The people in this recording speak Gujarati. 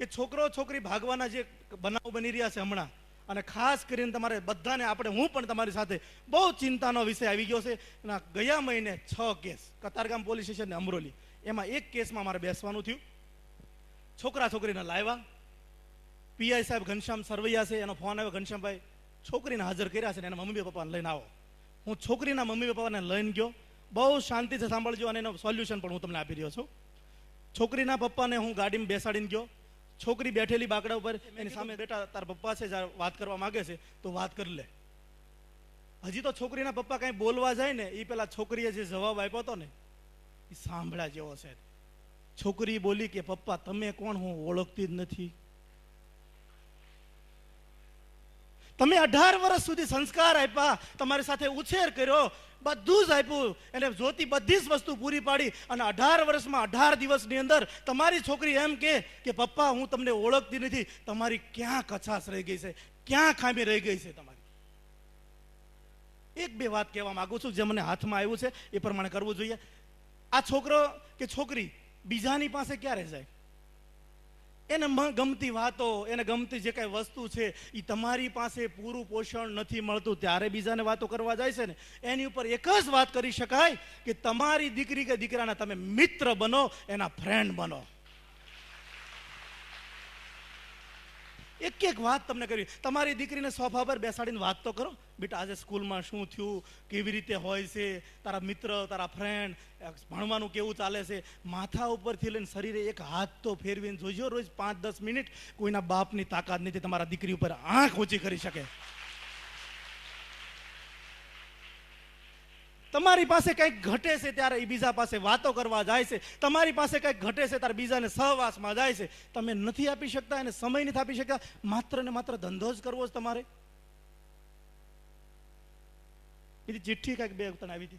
કે છોકરો છોકરી ભાગવાના જે બનાવ બની રહ્યા છે હમણાં. અને ખાસ કરીને તમારે બધાને આપણે, હું પણ તમારી સાથે બહુ ચિંતાનો વિષય આવી ગયો છે. એના ગયા મહિને છ કેસ, કતારગામ પોલીસ સ્ટેશન ને અમરોલી. એમાં એક કેસમાં મારે બેસવાનું થયું. છોકરા છોકરીને લાવ્યા. પીઆઈ સાહેબ ઘનશ્યામ સરવૈયા છે, એનો ફોન આવ્યો, ઘનશ્યામભાઈ, છોકરીને હાજર કર્યા છે ને એના મમ્મી પપ્પાને લઈને આવો. હું છોકરીના મમ્મી પપ્પાને લઈને ગયો. બહુ શાંતિથી સાંભળજો અને એનો સોલ્યુશન પણ હું તમને આપી રહ્યો છું. છોકરીના પપ્પાને હું ગાડીમાં બેસાડીને ગયો. છોકરી બેઠેલી બાકડા ઉપર એની સામે બેટા તાર પપ્પા છે વાત કરવા માંગે છે તો વાત કરી લે. હજી તો છોકરીના પપ્પા કાંઈ બોલવા જાય ને એ પેલા છોકરીએ જે જવાબ આપ્યો હતો ને એ સાંભળ્યા જેવો છે. છોકરી બોલી કે પપ્પા તમે કોણ? હું ઓળખતી જ નથી. તમે અઢાર વર્ષ સુધી સંસ્કાર આપ્યા તમારી સાથે ઉછેર કર્યો બધું જ આપ્યું. એને જોતી બધી જ વસ્તુ પૂરી પાડી અને અઢાર વર્ષમાં અઢાર દિવસની અંદર તમારી છોકરી એમ કે પપ્પા, હું તમને ઓળખતી નથી. તમારી ક્યાં કચાશ રહી ગઈ છે? ક્યાં ખામી રહી ગઈ છે તમારી? એક બે વાત કહેવા માંગુ છું, જે મને હાથમાં આવ્યું છે, એ પ્રમાણે કરવું જોઈએ. આ છોકરો કે છોકરી બીજાની પાસે ક્યારે જાય? એને ગમતી વાતો, એને ગમતી જે કાંઈ વસ્તુ છે એ તમારી પાસે પૂરું પોષણ નથી મળતું. ત્યારે બીજાને વાતો કરવા જાય છે ને, એની ઉપર એક જ વાત કરી શકાય કે તમારી દીકરી કે દીકરાના તમે મિત્ર બનો, એના ફ્રેન્ડ બનો. એક એક વાત તમને કરી. તમારી દીકરીને સોફા પર બેસાડીને વાત તો કરો. બેટા, આજે સ્કૂલમાં શું થયું? કેવી રીતે હોય છે? તારા મિત્ર, તારા ફ્રેન્ડ ભણવાનું કેવું ચાલે છે? માથા ઉપરથી લઈને શરીરે એક હાથ તો ફેરવીને જોજો રોજ પાંચ દસ મિનિટ કોઈના બાપની તાકાત નથી તમારા દીકરી ઉપર આંખ ઊંચી કરી શકે. તમારી પાસે કંઈક ઘટે છે ત્યારે એ બીજા પાસે વાતો કરવા જાય છે. તમારી પાસે કંઈક ઘટે છે ત્યારે બીજાને સહવાસમાં જાય છે. તમે નથી આપી શકતા એને સમય નથી આપી શકતા. માત્ર ને માત્ર ધંધો જ કરવો છે તમારે. બીજી ચિઠ્ઠી કંઈક બે આવી હતી.